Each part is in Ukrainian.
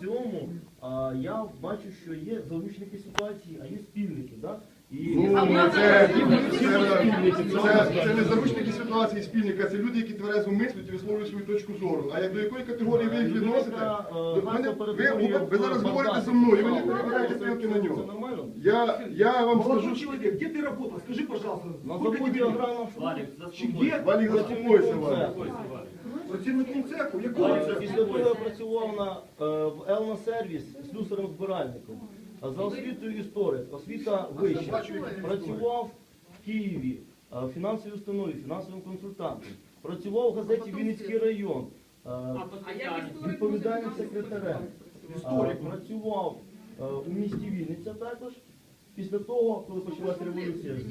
Цьому а, я бачу, що є заручники ситуації, а є спільники. Да? І Ну, це, це, це, це не заручники ситуації спільника, це люди, які тверезо мислять і висловлюють свою точку зору. А як до якої категорії ви їх відносите, до мене, ви, ви, ви зараз говорите зі мною, ви не перевіряєте стрілки на нього. Я, я вам Молодой скажу, человек, где ты работал? Скажи, пожалуйста, сколько тебе лет? аграрного Валік, заспокойся. где? Валік, заспокойся, Валік. Працівником цеху? Якого цеху? Після того я працював на, е, в Елна сервіс слюсарем збиральником. А за освітою історик, освіта вища. Працював в Києві, е, в фінансовій установі, фінансовим консультантом. Працював в газеті Вінницький район. е, Відповідальним секретарем. Е, Працював е, у місті Вінниця також. Після того, коли почалася революція, так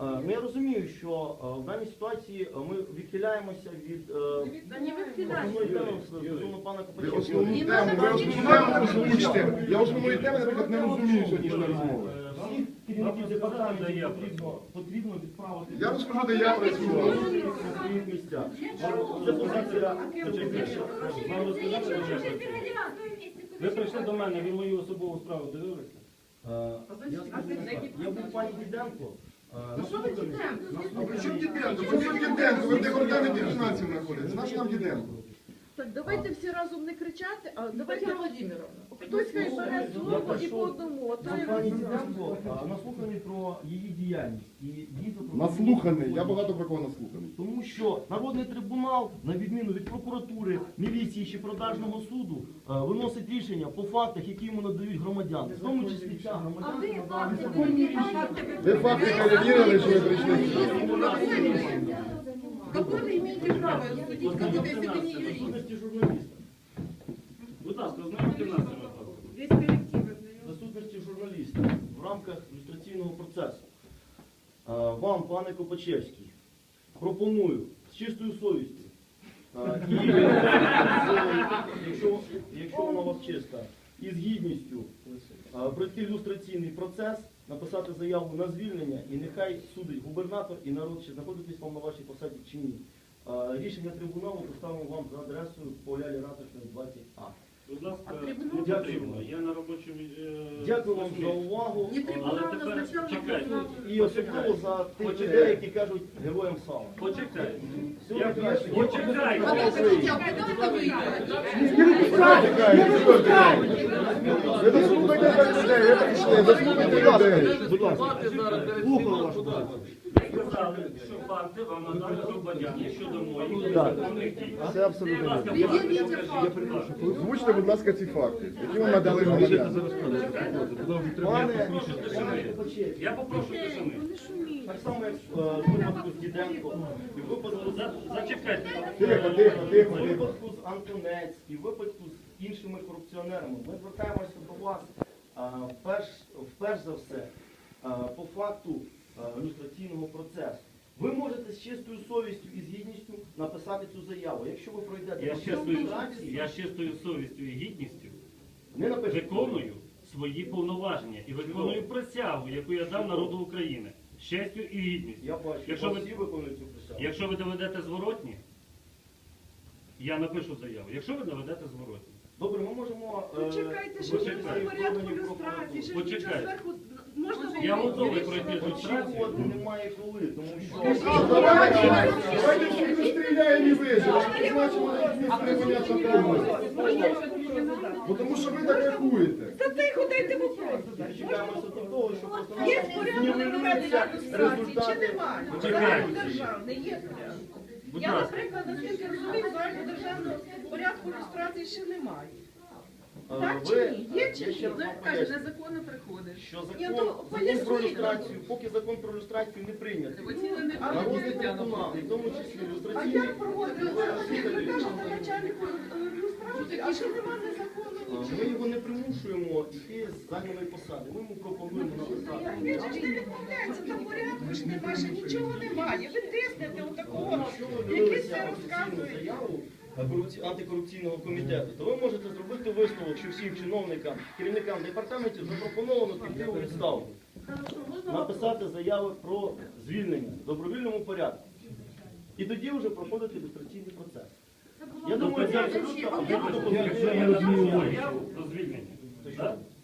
Е, Ну я розумію, що е, в даній ситуації е, ми відхиляємося від е, основної теми стосовно пана ви Копаченка. основну тему, ви основну тему озвучите. Я основної теми, наприклад, не розумію сьогоднішньої розмови. Всіх керівників департаментів потрібно, потрібно відправити. Я розкажу, де я працював. на своїх місцях. Це позиція. Вам розказати, що я працюю? Ви прийшли до мене, ви мою особову справу дивилися? Е, Я скажу так, я був пані Діденко. е, А при чому Діденко? При чому Діденко? Ви в департаменті фінансів знаходитесь. Наш нам Діденко. Так, давайте всі разом не кричати, а давайте хтось хай бере слово і по одному. А то я пані Діденко, наслуханий про її діяльність. І Наслуханий. Я багато про кого наслуханий. Тому що народний трибунал, на відміну від прокуратури, міліції чи продажного суду, е, виносить рішення по фактах, які йому надають громадяни, в тому числі ця громадянка надала незаконні рішення. Ви факти перевірили, що ви прийшли сюди? Какое вы имеете право судить кого-то, если вы не юрист? Будь ласка, ознайомте нас. Весь коллектив присутності журналіста в рамках люстраційного процесу. Вам, пане Копачевський, пропоную з чистою совістю. І якщо, якщо вона вас чиста, і з гідністю пройти люстраційний процес, написати заяву на звільнення, і нехай судить губернатор і народ, чи знаходитесь вам на вашій посаді чи ні. Рішення трибуналу поставимо вам за адресою по Лялі Ратушної 20А. Будь ласка, не потрібно. Я на робочому... е, Дякую вам за увагу. Не трибунал Але тепер назначав, чекайте. І особливо за тих людей, які кажуть героям слава. Почекайте. Всього Я найкращого. почекайте. Ви дослухайте так людей, ви прийшли, дослухайте людей. Будь ласка. Слухаю вашу думку. Ви сказали, що факти вам надали громадяни щодо моїх Так. незаконних дій. Це абсолютно Будь ласка, вірно. Озвучте, будь ласка, ці факти, які вам надали громадяни. Пане Я попрошу тишини. так само як е, в випадку з Діденко, і в випадку За- Зачекайте. Тихо, тихо, тихо. випадку з Антонець, і в випадку з іншими корупціонерами. Ми звертаємося до вас е, перш, вперш за все е, по факту е, люстраційного процесу. Ви можете з чистою совістю і з гідністю написати цю заяву. Якщо ви пройдете Я з чистою, я з чистою совістю і гідністю не напишете. виконую свої повноваження і виконую присягу, яку я дав народу України. З честю і гідністю. Я бачу, Якщо ви- всі виконують цю присягу. Якщо ви доведете зворотні, я напишу заяву. Якщо ви доведете зворотні. Добре, ми можемо... е, Почекайте, що вичекати в порядку люстрації, ще ж Почекайте. нічого зверху можна Я готовий пройти люстрацію. Очікувати немає коли, тому що... Давайте, давайте всіх розстріляємо і виживемо. Значимо, не непонятно кого. Бо Тому що ви так рахуєте. Та тихо, дайте вопрос задати. Чекаємося до того, що просто Є порядок проведення люстрації чи немає? Почекайте. Державний є порядок. Я, наприклад, наскільки розумію, загальнодержавного порядку люстрації ще немає. Е, Так чи ні? Є чи я ні? вам Каже, незаконно приходиш. що Ні, закон, про люстрацію, поки закон про люстрацію не прийнятий. А Народний трибунал, і в тому числі А як проводити? Ви кажете начальнику е, люстрації, а ще нема незаконного Е, нічого. Ми його не примушуємо йти з зайняної посади. Ми йому пропонуємо написати. Він же ж не відмовляється, там порядку ж нема, ще нічого немає. Ви тиснете отакого, Якщо ви дивилися це офіційну розказує. заяву антикорупційного комітету, то ви можете зробити висновок, що всім чиновникам, керівникам департаментів запропоновано піти у відставку. Написати заяви про звільнення в добровільному порядку. І тоді вже проходити ілюстраційний процес. Я Тобто думаю, це абсолютно абсолютно Якщо я розумію заяву про звільнення,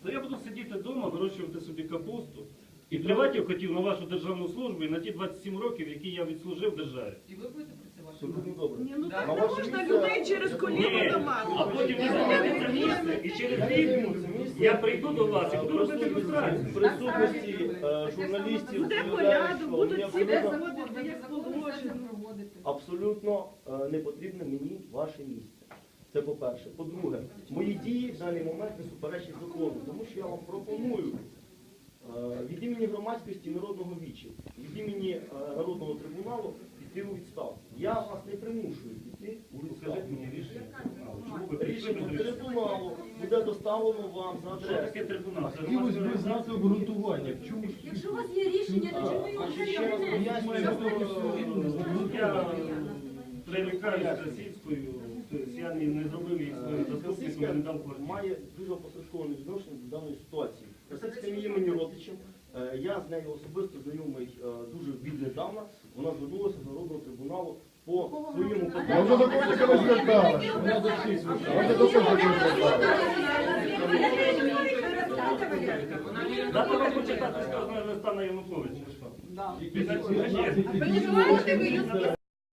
то я буду сидіти вдома, вирощувати собі капусту і плювати я хотів на вашу державну службу і на ті 27 років, які я відслужив в державі. І ви будете працювати? Абсолютно добре. Ні, ну так не можна людей через коліно Ні, давати. а потім ви це місце, і через рік я прийду до вас і буду робити ілюстрацію. В присутності е, журналістів Буде порядок, будуть всі абсолютно- виходити, як положено. абсолютно е, не потрібне мені ваше місце. Це по-перше. По-друге, мої дії в даний момент не суперечать закону, тому що я вам пропоную е, від імені громадськості народного вічі, від імені е, народного трибуналу піти у відставку. Я вас не примушую піти у Скажіть відставку. мені рішення. Чому ви прийшли Трибуналу буде доставлено вам за Що таке трибунал? Це громадська обґрунтування. В чому ж Якщо у вас є рішення, то чому його вже ще раз не пояснюю, Я прирікаюся російською, тобто я не, не зробив їх своїм заступником, я не дав квартиру. має дуже опосередковане відношення до даної ситуації. Російська не є мені родичем. Е, Я з нею особисто знайомий е, дуже віднедавна. Вона звернулася до народного трибуналу по своєму Я вже до котика не зверталась. Я вже до когось не зверталась. Дати вам почитати скаржного листа на Януковича. Да. Пізна- Переживаєте ви, Юрій